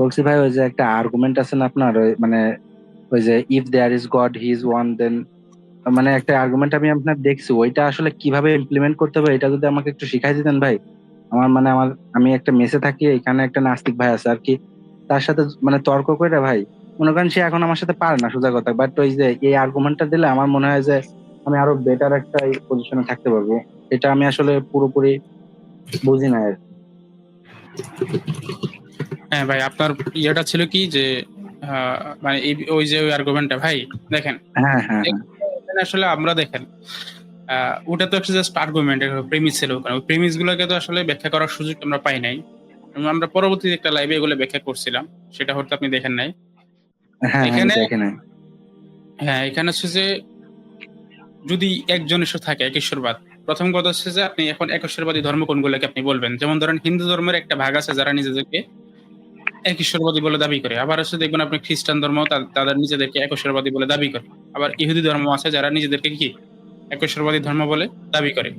বলছি ভাই, ওই যে একটা আর্গুমেন্ট আছে না আপনার? মানে ওই যে if there is God he is one then মানে একটা আর্গুমেন্ট আমি আপনার দেখছি। ওইটা আসলে কীভাবে ইমপ্লিমেন্ট করতে হবে, এটা যদি আমাকে একটু শিখাই দিতেন ভাই। আমার মানে আমার, আমি একটা মেসে থাকি, এখানে একটা নাস্তিক ভাই আছে আর কি। তার সাথে মানে তর্ক করে ভাই, মনে করেন সে এখন আমার সাথে পারে না, সোজা কথা। বাট ওই যে এই আর্গুমেন্টটা দিলে আমার মনে হয় যে আমি আরও বেটার একটা পজিশনে থাকতে পারব। এটা আমি আসলে পুরোপুরি বুঝি না আর। হ্যাঁ ভাই আপনার ইয়েটা ছিল কি যে মানে ওই যে ওই আর্গুমেন্টটা ভাই দেখেন। হ্যাঁ হ্যাঁ হ্যাঁ। আসলে আমরা দেখেন ওটা তো একটা জাস্ট আর্গুমেন্ট প্রেমিস ছিল ওখানে। ওই প্রেমিস গুলোকে তো আসলে ব্যাখ্যা করার সুযোগ আমরা পাই নাই। আমরা পরবর্তী একটা লাইভে এগুলো ব্যাখ্যা করছিলাম সেটা হয়তো আপনি দেখেন নাই। এখানে- এখানে হ্যাঁ এখানে হচ্ছে যে যদি একজন ঈশ্বর থাকে এক ঈশ্বরবাদ প্রথম কথা হচ্ছে যে আপনি এখন এক ঈশ্বরবাদী ধর্ম কোনগুলোকে আপনি বলবেন? যেমন ধরেন হিন্দু ধর্মের একটা ভাগ আছে যারা নিজেদেরকে এক ঈশ্বরবাদী বলে দাবি করে। আবার হচ্ছে দেখবেন আপনি খ্রিস্টান ধর্ম তাদের নিজেদেরকে এক ঈশ্বরবাদী বলে দাবি করে। আবার ইহুদি ধর্ম আছে যারা নিজেদেরকে কি? এক ঈশ্বরবাদী ধর্ম বলে দাবি করে।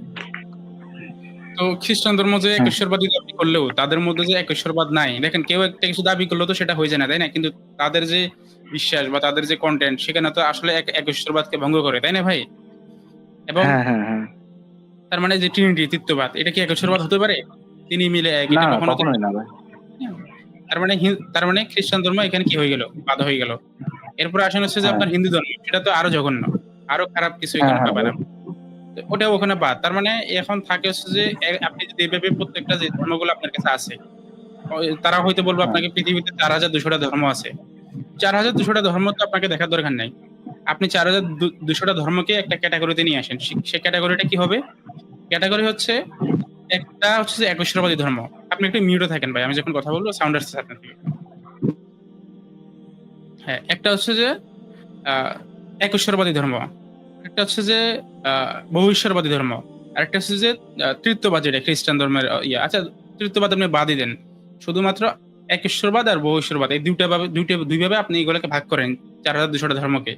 তো খ্রিস্টান ধর্ম যে এক হ্যাঁ। ঈশ্বরবাদী দাবি করলেও তাদের মধ্যে যে এক ঈশ্বরবাদ নাই। দেখেন কেউ একটা কিছু দাবি করলেও তো সেটা হয়ে যায় না তাই না? কিন্তু তাদের যে বিশ্বাস বা তাদের যে কন্টেন্ট সেখানে তো আসলে এক এক ঈশ্বরবাদকে ভঙ্গ করে তাই না ভাই? এবং হ্যাঁ হ্যাঁ তার মানে যে ট্রিনিটি তৃতীয়বাদ এটা কি এক ঈশ্বরবাদ হতে পারে? তিনি মিলে এক এটা কখনো না ভাই। তার মানে তার মানে খ্রিস্টান ধর্ম এখানে কি হয়ে গেল? বাধা হয়ে গেল। এরপর আসেন হচ্ছে যে হ্যাঁ। আপনার হিন্দু ধর্ম সেটা তো আরও জঘন্য। আরও খারাপ কিছু এখানে হ্যাঁ, পাবেন ওটা ওখানে বাদ। তার মানে এখন থাকে হচ্ছে যে আপনি যদি এভাবে প্রত্যেকটা যে ধর্মগুলো আপনার কাছে আছে তারা হয়তো বলব হ্যাঁ। আপনাকে পৃথিবীতে চার হাজার দুশোটা ধর্ম আছে। চার হাজার দুশোটা ধর্ম তো আপনাকে দেখার দরকার নাই। আপনি চার হাজার দুশোটা ধর্মকে একটা ক্যাটাগরিতে নিয়ে আসেন। সে- সে ক্যাটাগরিটা কি হবে? ক্যাটাগরি হচ্ছে একটা হচ্ছে যে একশ্বরবাদী ধর্ম। আপনি একটু মিউটে থাকেন ভাই, আমি যখন কথা বলব সাউন্ড আসছে হ্যাঁ একটা হচ্ছে যে একশ্বরবাদী ধর্ম। একটা হচ্ছে যে বহুশ্বরবাদী ধর্ম। আর একটা হচ্ছে যে তৃতীয়বাদ যেটা খ্রিস্টান ধর্মের ইয়ে। আচ্ছা তৃতীয়বাদ আপনি বাদই দেন। শুধুমাত্র একেশ্বরবাদ আর বহুশ্বরবাদ এই দুইটা ভাবে, দুইটা, দুইভাবে আপনি এগুলোকে ভাগ করেন, চার হাজার দুশোটা ধর্মকে।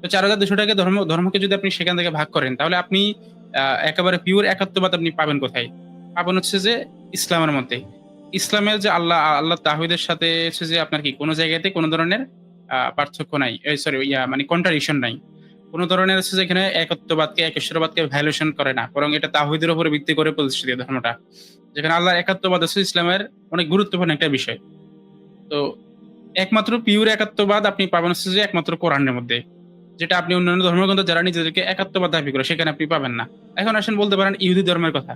তো চার হাজার দুশোটাকে ধর্ম, ধর্মকে যদি আপনি সেখান থেকে ভাগ করেন, তাহলে আপনি একেবারে পিওর একাত্মবাদ আপনি পাবেন কোথায়? পাবেন হচ্ছে যে ইসলামের মধ্যে। ইসলামের যে আল্লাহ আল্লাহ তাহিদের সাথে হচ্ছে যে আপনার কি, কোনো জায়গাতে কোনো ধরনের পার্থক্য নাই। সরি ইয়া মানে কন্ট্রাডিকশন নাই। কোনো ধরনের হচ্ছে যে এখানে একত্ববাদকে, একেশ্বরবাদকে ভ্যালুয়েশন করে না। বরং এটা তাহিদের উপরে ভিত্তি করে প্রতিষ্ঠিত ধর্মটা। যেখানে আল্লাহর একাত্মবাদ হচ্ছে ইসলামের অনেক গুরুত্বপূর্ণ একটা বিষয়। তো একমাত্র পিওর একাত্মবাদ আপনি পাবেন হচ্ছে যে একমাত্র কোরআনের মধ্যে। যেটা আপনি অন্যান্য ধর্মগ্রন্থ যারা নিজেদেরকে একাত্মবাদ দাবি করে, সেখানে আপনি পাবেন না। এখন আসেন বলতে পারেন ইহুদি ধর্মের কথা।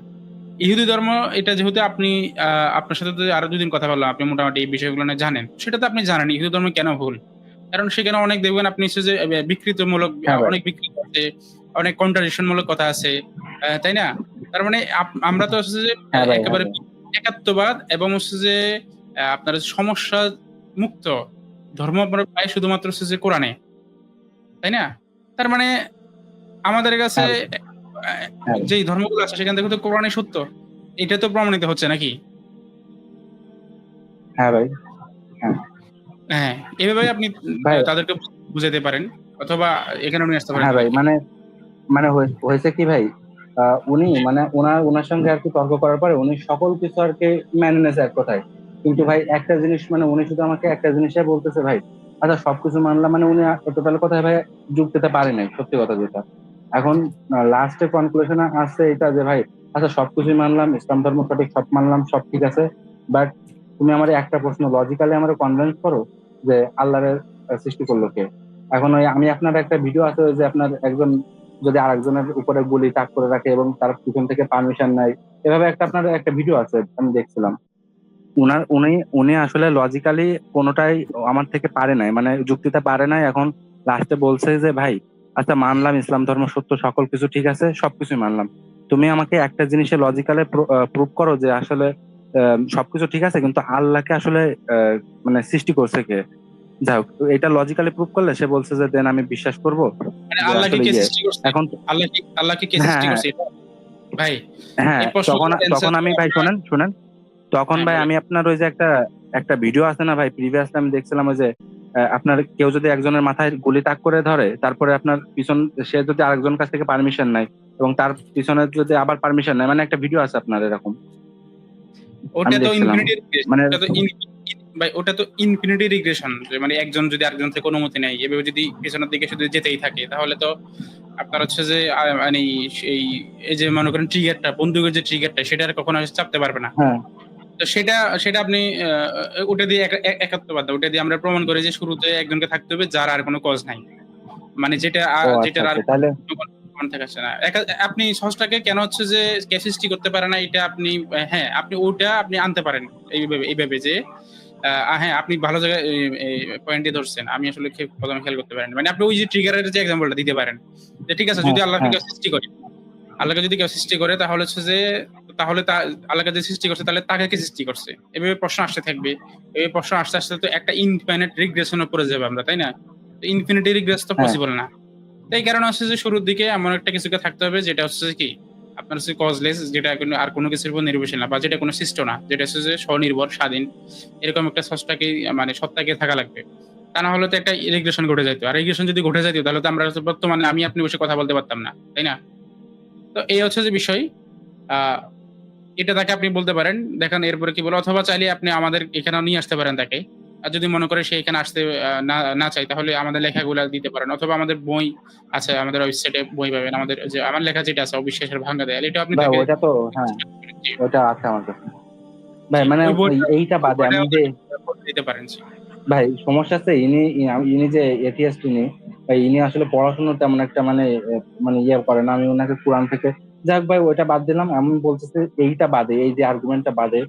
ইহুদি ধর্ম এটা যেহেতু আপনি আপনার সাথে আরও দুদিন কথা বললাম আপনি মোটামুটি এই বিষয়গুলো নিয়ে জানেন। সেটা তো আপনি জানেন ইহুদি ধর্ম কেন ভুল? কারণ সেখানে অনেক দেখবেন আপনি যে বিকৃতমূলক হ্যাঁ অনেক বিকৃত আছে অনেক কন্ট্রাডিকশন মূলক কথা আছে তাই না? তার মানে আমরা তো হচ্ছে যে হ্যাঁ একেবারে হ্যাঁ একাত্মবাদ এবং হচ্ছে যে আপনার সমস্যা মুক্ত ধর্ম পাই শুধুমাত্র হচ্ছে যে কোরআনে তাই না? তার মানে আমাদের কাছে হ্যাঁ। যেই ধর্মগুলো আছে সেখান থেকে তো কোরআনে সত্য। এটা তো প্রমাণিত হচ্ছে নাকি? হ্যাঁ ভাই। হ্যাঁ। এভাবে আপনি তাদেরকে বুঝাতে পারেন অথবা এখানে নিয়ে আসতে পারেন। হ্যাঁ ভাই মানে মানে হয়েছে কি ভাই? উনি মানে ওনার ওনার সঙ্গে আর কি তর্ক করার পরে উনি সকল কিছু আর কি মেনে নিয়েছে এক কথায়। কিন্তু ভাই একটা জিনিস মানে উনি শুধু আমাকে একটা জিনিসে বলতেছে ভাই। আচ্ছা সবকিছু মানলাম মানে উনি টোটাল কথায় ভাই যুগ দিতে পারে নাই সত্যি কথা যেটা। এখন লাস্টে কনক্লুশনে আসছে এটা যে ভাই আচ্ছা সবকিছুই মানলাম, ইসলাম ধর্ম সঠিক, সব মানলাম, সব ঠিক আছে। বাট তুমি আমার একটা প্রশ্ন লজিক্যালি আমার কনভিন্স করো যে আল্লাহরের সৃষ্টি করল কে? এখন ওই আমি আপনার একটা ভিডিও আছে যে আপনার একজন, যদি আরেকজনের উপরে গুলি তাক করে রাখে এবং তার পিছন থেকে পারমিশন নাই এভাবে একটা আপনার একটা ভিডিও আছে, আমি দেখছিলাম। উনার, উনি উনি আসলে লজিক্যালি কোনোটাই আমার থেকে পারে নাই মানে যুক্তিতে পারে নাই, এখন লাস্টে বলছে যে ভাই আচ্ছা মানলাম ইসলাম ধর্ম সত্য সকল কিছু ঠিক আছে সবকিছু মানলাম। তুমি আমাকে একটা জিনিসে লজিক্যালি প্রুভ করো যে আসলে সবকিছু ঠিক আছে কিন্তু আল্লাহকে আসলে মানে সৃষ্টি করছে কে? যাই হোক এটা লজিক্যালি প্রুভ করলে সে বলছে যে দেন আমি বিশ্বাস করব মানে ইয়ে, এখন হ্যাঁ। ভাই হ্যাঁ তখন তখন আমি ভাই শোনেন শোনেন। তখন হ্যাঁ, ভাই আমি আপনার ওই যে একটা একটা ভিডিও আছে না ভাই প্রিভিয়াস আমি দেখছিলাম ওই যে আপনার কেউ যদি একজনের মাথায় গুলি তাক করে ধরে তারপরে আপনার পিছন সে যদি আরেকজন কাছ থেকে পারমিশন নেয় এবং তার পিছনে যদি আবার পারমিশন নেয় মানে একটা ভিডিও আছে আপনার এরকম। ওটা তো মানে ওটা তো ইন- ভাই ওটা তো ইনফিনিটি রিগ্রেশন মানে একজন যদি আরেকজন থেকে অনুমতি নেয় এভাবে যদি পেছনের দিকে শুধু যেতেই থাকে তাহলে তো আপনার হচ্ছে যে মানে এই যে মনে করেন ট্রিগারটা বন্দুকের যে ট্রিগারটা সেটা আর কখনো চাপতে পারবে না। হ্যাঁ। তো সেটা সেটা আপনি ওটা দিয়ে এক- এক- একাত্মবাদ ওটা দিয়ে আমরা প্রমাণ করি যে শুরুতে একজনকে থাকতে হবে যার আর কোনো কজ নাই। মানে যেটা আচ্ছা আর আচ্ছা, না। আপনি সহজটাকে কেন হচ্ছে যে কে সৃষ্টি করতে পারে না এটা আপনি হ্যাঁ আপনি ওটা আপনি আনতে পারেন এইভাবে এইভাবে যে আহ, হ্যাঁ আপনি ভালো জায়গায় পয়েন্টে ধরছেন। আমি আসলে প্রথমে খেয়াল করতে পারেন। মানে আপনি ওই যে ট্রিগারের যে এক্সাম্পলটা দিতে পারেন। যে ঠিক আছে যদি হ্যাঁ, আল্লাহকে হ্যাঁ। কেউ সৃষ্টি করে আল্লাহকে যদি কেউ সৃষ্টি করে তাহলে হচ্ছে যে তাহলে তা আল্লাহকে যে সৃষ্টি করছে তাহলে তাকে কে সৃষ্টি করছে? এভাবে প্রশ্ন আসতে থাকবে। এই প্রশ্ন আসতে আসতে তো একটা ইনফাইনাইট রিগ্রেশনে পড়ে যাবে আমরা তাই না? ইনফিনিটি রিগ্রেস তো হ্যাঁ। পসিবল না। তাই কারণ হচ্ছে যে শুরুর দিকে এমন একটা কিছুকে থাকতে হবে যেটা হচ্ছে কি? আপনার হচ্ছে কজলেস যেটা আর কোনো কিছুর উপর নির্ভরশীল না বা যেটা কোনো সৃষ্ট না যেটা হচ্ছে যে স্বনির্ভর স্বাধীন এরকম একটা সস্তাকে মানে সত্তাকে থাকা লাগবে। তা না হলে তো একটা রিগ্রেশন ঘটে যেত আর রিগ্রেশন যদি ঘটে যেত তাহলে তো আমরা বর্তমানে আমি আপনি বসে কথা বলতে পারতাম না তাই না? তো এই হচ্ছে যে বিষয়। আহ এটা তাকে আপনি বলতে পারেন দেখেন এরপরে কি বলে অথবা চাইলে আপনি আমাদের এখানে নিয়ে আসতে পারেন তাকে। আর যদি মনে করে সে এখানে আসতে না চাই তাহলে আমাদের লেখাগুলো দিতে পারেন। অথবা আমাদের বই আছে আমাদের ওয়েবসাইটে বই পাবেন। আমাদের যে আমার লেখা যেটা আছে অবিশ্বাসের ভাঙ্গা দেয় এটা আপনি ওটা তো হ্যাঁ ওটা আছে আমার কাছে। ভাই মানে এইটা বাদে আমি যে দিতে পারেন ভাই সমস্যা আছে ইনি ইনি যে এটিএস ইনি ভাই ইনি আসলে পড়াশোনা তেমন একটা মানে মানে ইয়ে করে না। আমি ওনাকে কোরআন থেকে যাক ভাই ওইটা বাদ দিলাম। আমি বলতেছি এইটা বাদে এই যে আর্গুমেন্টটা বাদে।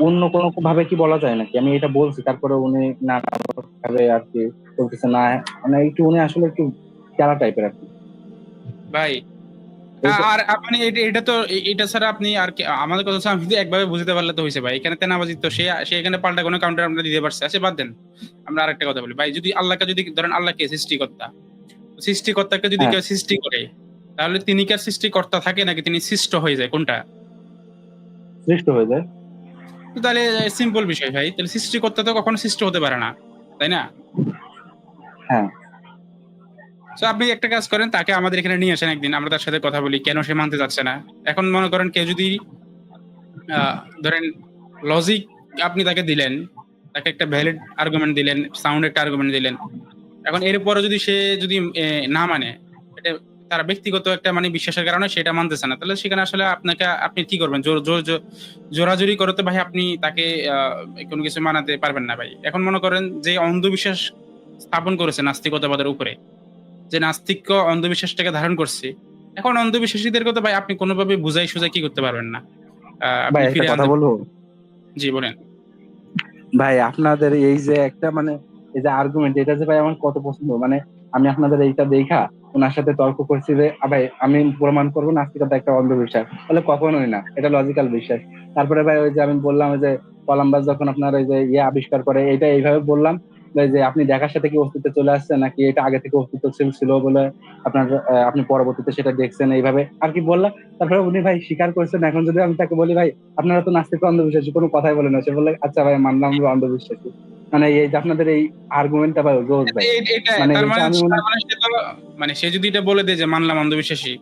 অন্য কোনো ভাবে কি বলা যায় নাকি? আমি এটা বলছি তারপরে উনি না ভাবে আর কি বলতেছে না। মানে একটু উনি আসলে একটু কেলা টাইপের আর কি। ভাই আর আপনি এটা- এটা তো এটা ছাড়া আপনি আর কি আমাদের কথা আমি যদি একভাবে বুঝতে পারলে তো হয়েছে ভাই। এখানে তেনাবাজি তো সে সে এখানে পাল্টা কোনো কাউন্টার আমরা দিতে পারছে। আচ্ছা বাদ দেন। আমরা আরেকটা কথা বলি। ভাই যদি আল্লাহকে যদি ধরেন আল্লাহকে সৃষ্টিকর্তা সৃষ্টিকর্তাকে যদি হ্যাঁ। কেউ সৃষ্টি করে তাহলে তিনি কি আর সৃষ্টিকর্তা থাকে নাকি তিনি সৃষ্ট হয়ে যায়? কোনটা? সৃষ্ট হয়ে যায়। তাহলে সিম্পল বিষয় ভাই। তাহলে সৃষ্টিকর্তা তো কখনো সৃষ্ট হতে পারে না তাই না? হ্যাঁ। তো আপনি একটা কাজ করেন তাকে আমাদের এখানে নিয়ে আসেন একদিন। আমরা তার সাথে কথা বলি কেন সে মানতে যাচ্ছে না? এখন মনে করেন কেউ যদি ধরেন লজিক আপনি তাকে দিলেন তাকে একটা ভ্যালিড আর্গুমেন্ট দিলেন সাউন্ড একটা আর্গুমেন্ট দিলেন। এখন এরপরে যদি সে যদি না মানে এটা তার ব্যক্তিগত একটা মানে বিশ্বাসের কারণে সেটা মানতেছে না। তাহলে সেখানে আসলে আপনাকে আপনি কি করবেন? জোর জোর জোর- জোরাজুরি করতে ভাই আপনি তাকে কোনো কিছু মানাতে পারবেন না ভাই। এখন মনে করেন যে অন্ধবিশ্বাস স্থাপন করেছে নাস্তিকতাবাদের উপরে যে নাস্তিক অন্ধবিশ্বাসটাকে ধারণ করছে এখন অন্ধবিশ্বাসীদের কথা ভাই আপনি কোনোভাবে বুঝাই সুজাই কি করতে পারবেন না। আহ, ভাই একটা কথা বলব? জি বলেন। ভাই আপনাদের এই যে একটা মানে এই যে আর্গুমেন্ট এটা যে ভাই আমার কত পছন্দ? মানে আমি আপনাদের এইটা দেখা ওনার সাথে তর্ক করছি যে ভাই, আমি প্রমাণ করব নাস্তিকতা একটা অন্ধবিশ্বাস বলে, কখনোই না, এটা লজিক্যাল বিশ্বাস। তারপরে ভাই, ওই যে আমি বললাম যে কলাম্বাস যখন আপনার ওই যে ইয়ে আবিষ্কার করে এটা এইভাবে বললাম। যে আপনি দেখার সাথে কি অস্তিত্ব চলে আসছে নাকি এটা আগে থেকে অস্তিত্ব ছিল বলে আপনার আপনি পরবর্তীতে সেটা দেখছেন এইভাবে? আর কি বললাম তারপরে উনি ভাই স্বীকার করছেন এখন যদি আমি তাকে বলি ভাই আপনারা তো নাস্তিক অন্ধবিশ্বাসী কোনো কথাই বলে না। সে বলে আচ্ছা ভাই মানলাম অন্ধবিশ্বাসী। মানে এই যে আপনাদের এই আর্গুমেন্টটা ভাই রোজ ভাই। মানে মানে মানে সে মানে সে যদি এটা বলে দেয় যে মানলাম অন্ধবিশ্বাসী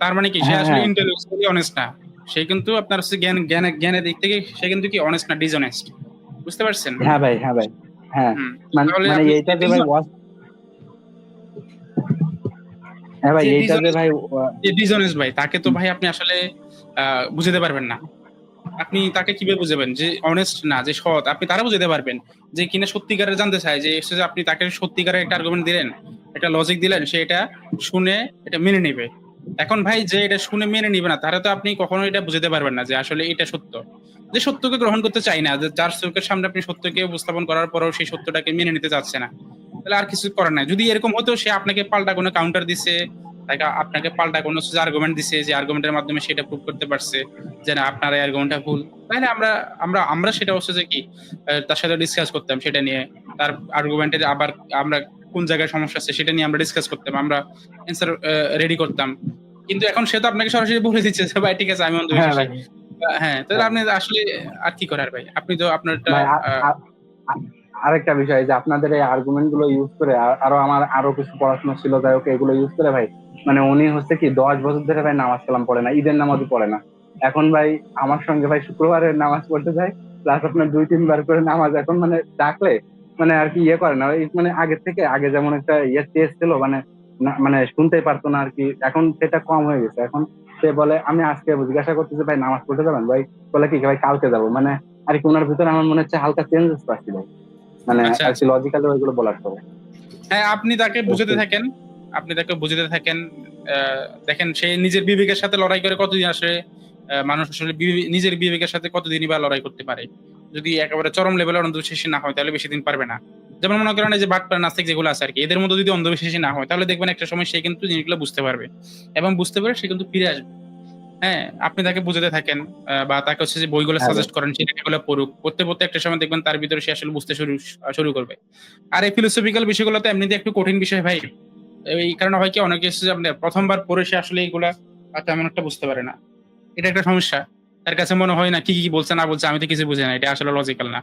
তার মানে কি সে হ্যাঁ, আসলে। ইন্টেলেকচুয়ালি অনেস্ট না। সে কিন্তু আপনার জ্ঞান জ্ঞান জ্ঞানের দিক থেকে সে কিন্তু কি অনেস্ট না ডিসঅনেস্ট বুঝতে পারছেন? হ্যাঁ ভাই হ্যাঁ ভাই। হ্যাঁ মানে মানে এইটা যে ভাই ওয়াজ হ্যাঁ ভাই এইটা যে ভাই যে ডিসঅনেস্ট ভাই তাকে তো ভাই আপনি আসলে বুঝাতে পারবেন না। আপনি তাকে কীভাবে বুঝাবেন? যে অনেস্ট না যে সৎ আপনি তারা বুঝাতে পারবেন। যে কিনা সত্যিকারের জানতে চায় যে আপনি তাকে সত্যিকারের একটা আর্গুমেন্ট দিলেন একটা লজিক দিলেন সে এটা শুনে এটা মেনে নেবে। এখন ভাই যে এটা শুনে মেনে নিবে না তারা তো আপনি কখনো এটা বুঝাতে পারবেন না যে আসলে এটা সত্য। যে সত্যকে গ্রহণ করতে চাই না, যে যার চোখের সামনে আপনি সত্যকে উপস্থাপন করার পরেও সেই সত্যটাকে মেনে নিতে চাচ্ছে না, তাহলে আর কিছু করার নাই। যদি এরকম হতো, সে আপনাকে পাল্টা কোনো কাউন্টার দিছে তাকে আপনাকে পাল্টা কোনো আর্গুমেন্ট দিছে যে আর্গুমেন্টের মাধ্যমে সেটা প্রুভ করতে পারছে যে না, আপনার এই আর্গুমেন্টটা ভুল, তাহলে আমরা আমরা আমরা সেটা হচ্ছে যে কি তার সাথে ডিসকাস করতাম সেটা নিয়ে। তার আর্গুমেন্টের আবার আমরা কোন জায়গায় সমস্যা আছে সেটা নিয়ে আমরা ডিসকাস করতাম, আমরা অ্যান্সার রেডি করতাম। কিন্তু এখন সে তো আপনাকে সরাসরি বলে দিচ্ছে যে ভাই ঠিক আছে আমি হ্যাঁ অন্ধবিশ্বাসী হ্যাঁ তাহলে আপনি আসলে আর কি করার ভাই? আপনি তো আপনারটা ভাই আ- আহ, আ- আ- আরেকটা বিষয় যে আপনাদের এই আর্গুমেন্টগুলো ইউজ করে আরও আমার আরও কিছু পড়াশোনা ছিল যাই হোক এগুলো ইউজ করে ভাই মানে উনি হচ্ছে কি দশ বছর ধরে ভাই নামাজ কালাম পড়ে না ঈদের নামাজও পড়ে না। এখন ভাই আমার সঙ্গে ভাই শুক্রবারের নামাজ পড়তে যায় প্লাস আপনার দুই তিনবার করে নামাজ এখন মানে ডাকলে মানে আর কি ইয়ে করে না মানে আগের থেকে আগে যেমন একটা ইয়ে টেস্ট ছিল মানে মানে শুনতেই পারতো না আর কি এখন সেটা কম হয়ে গেছে। এখন সে বলে আমি আজকে জিজ্ঞাসা করতেছি ভাই নামাজ পড়তে যাবেন? ভাই বলে কি ভাই কালকে যাব। মানে আর কি ওনার ভিতরে আমার মনে হচ্ছে হালকা চেঞ্জেস পাচ্ছি ভাই মানে আচ্ছা, লজিক্যালি ওইগুলো বলার পরে। হ্যাঁ আপনি তাকে বুঝাতে থাকেন। আপনি তাকে বুঝাতে থাকেন। আহ, দেখেন সে নিজের বিবেকের সাথে লড়াই করে কতদিন আসে? মানুষ আসলে নিজের বিবেকের সাথে কতদিনই বা লড়াই করতে পারে? যদি একেবারে চরম লেভেলের অন্ধবিশ্বাসী না হয় তাহলে বেশি দিন পারবে না। যেমন মনে করেন যে বাটপার নাস্তিক যেগুলো আছে আর কি এদের মধ্যে যদি অন্ধবিশ্বাসী না হয় তাহলে দেখবেন একটা সময় সে কিন্তু জিনিসগুলো বুঝতে পারবে। এবং বুঝতে পারে সে কিন্তু ফিরে আসবে। হ্যাঁ আপনি তাকে বুঝাতে থাকেন বা তাকে হচ্ছে যে বইগুলো হ্যাঁ, সাজেস্ট করেন সেটা এগুলো পড়ুক। পড়তে পড়তে একটা সময় দেখবেন তার ভিতরে সে আসলে বুঝতে শুরু শুরু করবে। আর এই ফিলোসফিক্যাল বিষয়গুলো তো এমনিতে একটু কঠিন বিষয় ভাই। এই কারণে হয় কি অনেকে আপনি প্রথমবার পড়ে সে আসলে এইগুলা তেমন একটা বুঝতে পারে না। এটা একটা সমস্যা। তার কাছে মনে হয় না কি কি বলছে, না বলছে, আমি তো কিছু বুঝি না, এটা আসলে লজিক্যাল না।